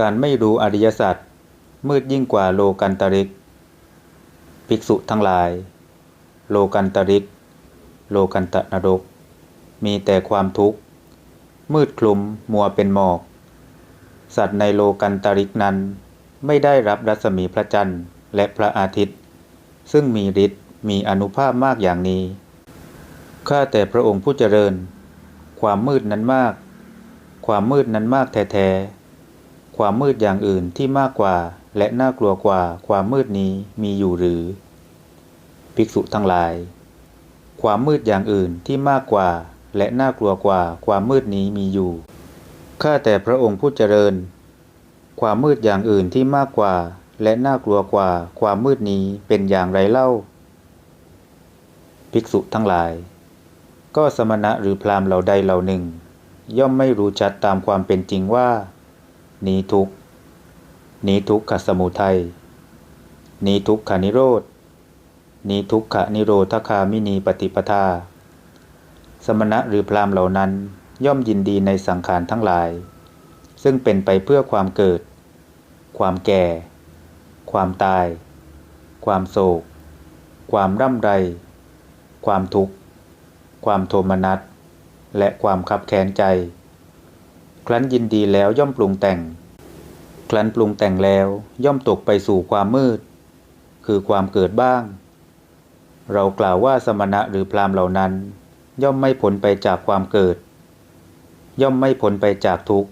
การไม่รู้อริยสัจมืดยิ่งกว่าโลกันตริก ภิกษุทั้งหลาย โลกันตริก โลกันตะนรก มีแต่ความทุกข์ มืดคลุมมัวเป็นหมอก สัตว์ในโลกันตริกนั้น ไม่ได้รับรัศมีพระจันทร์และพระอาทิตย์ ซึ่งมีฤทธิ์มีอนุภาพมากอย่างนี้ ข้าแต่พระองค์ผู้เจริญ ความมืดนั้นมาก ความมืดนั้นมากแท้ๆ ความมืดอย่างอื่นที่มากกว่า และน่ากลัวกว่าความมืดนี้มีอยู่หรือ ภิกษุทั้งหลาย ความมืดอย่างอื่นที่มากกว่า และน่ากลัวกว่าความมืดนี้มีอยู่ข้าแต่พระองค์ผู้เจริญ ความมืดอย่างอื่นที่มากกว่า และน่ากลัวกว่าความมืดนี้เป็นอย่างไรเล่า ภิกษุทั้งหลาย ก็สมณะหรือพราหมณ์เหล่าใดเหล่าหนึ่ง ย่อมไม่รู้ชัดตามความเป็นจริงว่า นี้ทุกนี้ทุกขสมุทัยนี้ทุกขานิโรธนี้ทุกขนิโรธคามินีปฏิปทา สมณะหรือพรามเหล่านั้นย่อมยินดีในสังขารทั้งหลาย ซึ่งเป็นไปเพื่อความเกิด ความแก่ ความตาย ความโศก ความร่ำไร ความทุกข์ ความโทมนัส และความขับแค้นใจ ครั้นยินดีแล้วย่อมปรุงแต่ง ครั้นปรุงแต่งแล้วย่อมตกไปสู่ความมืด คือความเกิดบ้าง เรากล่าวว่าสมณะหรือพรามเหล่านั้น ย่อมไม่พ้นไปจากความเกิด ย่อมไม่พ้นไปจากทุกข์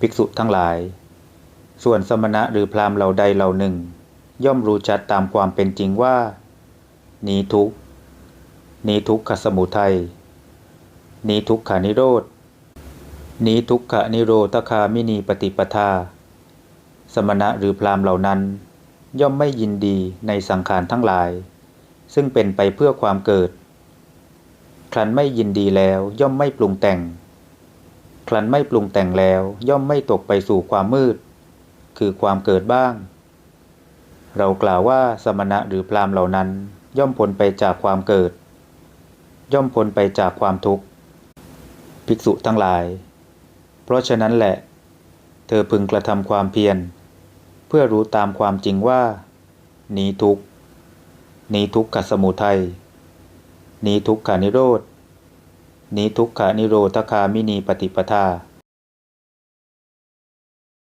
ภิกษุทั้งหลาย ส่วนสมณะหรือพรามเหล่าใดเหล่าหนึ่ง ย่อมรู้ชัดตามความเป็นจริงว่านี้ทุกข์นี้ทุกขสมุทัยนี้ทุกขานิโรธ นี้ทุกขะนิโรธคามินีปฏิปทา สมณะหรือพราหมณ์เหล่านั้น ย่อมไม่ยินดีในสังขารทั้งหลาย ซึ่งเป็นไปเพื่อความเกิด ครั้นไม่ยินดีแล้วย่อมไม่ปรุงแต่ง ครั้นไม่ปรุงแต่งแล้วย่อมไม่ตกไปสู่ความมืด คือความเกิดบ้าง เรากล่าวว่าสมณะหรือพราหมณ์เหล่านั้น ย่อมพ้นไปจากความเกิด ย่อมพ้นไปจากความทุกข์ ภิกษุทั้งหลาย เพราะฉะนั้นแหละ เธอพึงกระทำความเพียร เพื่อรู้ตามความจริงว่านี้ทุกหนี้ทุกขสมุทัยนี้ทุกขานิโรธนี้ทุกขานิโรธคามินีปฏิปทา